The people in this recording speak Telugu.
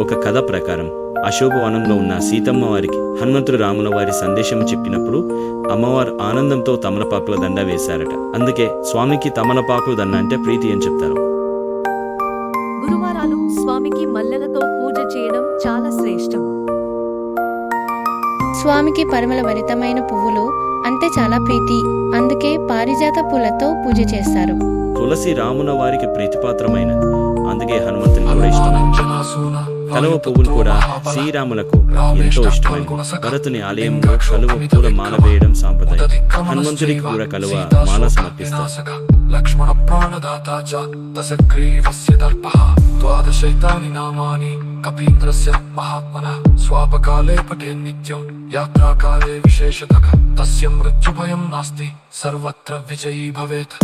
ఒక కథ ప్రకారం అశోభవనంలో ఉన్న సీతమ్మ వారికి హనుమంతుడు రాముల వారి సందేశం చెప్పినప్పుడు అమ్మవారు ఆనందంతో తమలపాకుల దండ వేశారట. అందుకే స్వామికి తమలపాకుల దండ అంటే ప్రీతి అని చెప్తారు. గురువారాలు స్వామికి మల్లెలతో పూజ చేయడం చాలా శ్రేష్టం స్వామికి పరిమళ భరితమైన పువ్వులు అంటే చాలా ప్రీతి. అందుకే పారిజాత పూలతో పూజ చేస్తారు. తులసి రాముల వారికి ప్రీతిపాత్రమైనది అందుకే హనుమంతుని కూడా ఇష్టం. కలువ పువ్వులు కూడా శ్రీరాములకు ఎంతో ఇష్టమైన భరతుని ఆలయంలో కలువ పూల మాల వేయడం సాంప్రదాయం. హనుమంతుడికి కూడా కలువ మాల సమర్పిస్తారు. లక్ష్మణ ప్రాణదాత దశగ్రీవస్య దర్పః ద్వాదశైతాని నామాని కపీంద్రస్య మహాత్మన స్వాపకాలే పటే నిత్యం యాత్రాకాలే విశేషతః తస్య మృత్యుభయం నాస్తి సర్వత్ర విజయీ భవేత్.